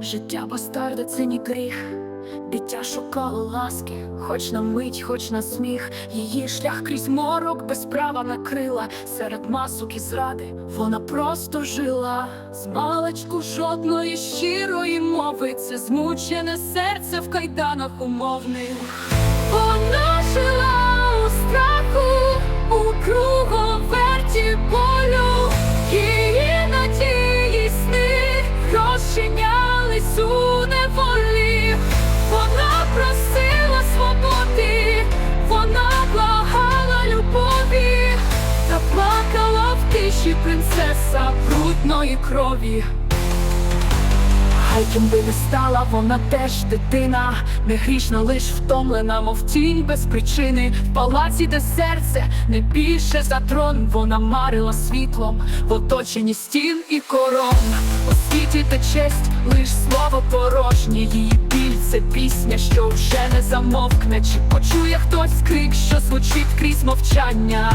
Життя бастарда це ні гріх, дитя шукало ласки, хоч на мить, хоч на сміх. Її шлях крізь морок без права накрила. Серед масок і зради вона просто жила. З маличку жодної щирої мови. Це змучене серце в кайданах умовних. Вона жила плакала принцеса брудної крові. Хай ким би не стала, вона теж дитина, не грішна, лиш втомлена, мов тінь без причини. В палаці, де серце не більше за трон, вона марила світлом в оточенні стін і корон. У світі та честь, лиш слово порожнє. Її біль це пісня, що вже не замовкне. Чи почує хтось крик, що звучить крізь мовчання?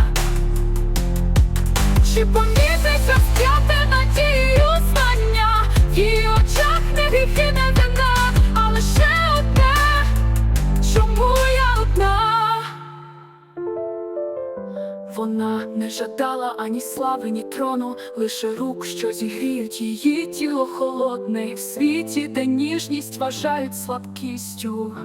Чи помітить розп'яте надією знання В її очах не гріхи, не вина, а лише одне Чому я одна? Вона не жадала ані слави, ні трону, лише рук, що зігріють її тіло холодне, І в світі, де ніжність вважають слабкістю.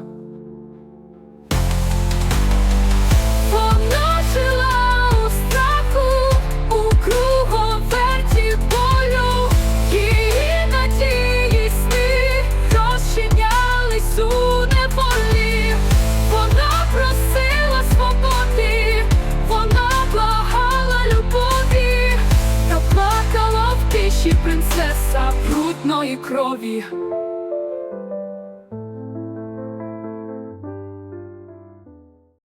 В принцеса брудної крові.